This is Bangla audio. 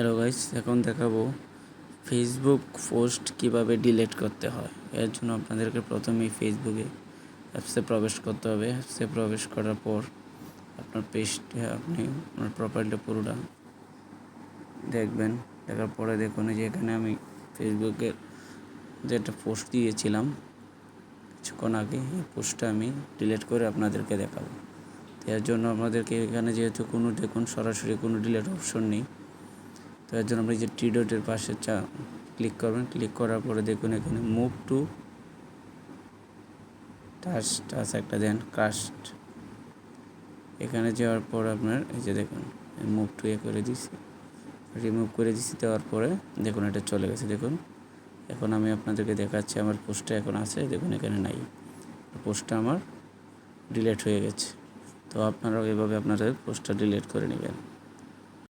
হ্যালো গাইস এখন দেখাবো ফেসবুক পোস্ট কীভাবে ডিলিট করতে হয়। এর জন্য আপনাদেরকে প্রথমেই ফেসবুকে অ্যাপসে প্রবেশ করতে হবে। অ্যাপসে প্রবেশ করার পর আপনার পেজটা আপনি আপনার প্রোফাইলটা পুরোটা দেখবেন। দেখার পরে দেখুন যে এখানে আমি ফেসবুকে যে একটা পোস্ট দিয়েছিলাম, কিছুক্ষণ আগে এই পোস্টটা আমি ডিলিট করে আপনাদেরকে দেখাবো। এর জন্য আপনাদেরকে এখানে যেহেতু কোনো দেখুন, সরাসরি কোনো ডিলিট অপশন নেই। তো এর জন্য আপনি যে টি ডটের পাশে চা ক্লিক করবেন। ক্লিক করার পরে দেখুন এখানে মুভ টু টাচ টাচ একটা দেন কাস্ট এখানে যাওয়ার পর আপনার এই যে দেখুন মুভ টু এ করে দিছি। রিমুভ করে দিছি, দেওয়ার পরে দেখুন এটা চলে গেছে। দেখুন, এখন আমি আপনাদেরকে দেখাচ্ছি, আমার পোস্টটা এখন আছে, দেখুন এখানে নাই। পোস্টটা আমার ডিলেট হয়ে গেছে। তো আপনারাও এভাবে আপনাদের পোস্টটা ডিলিট করে নেবেন।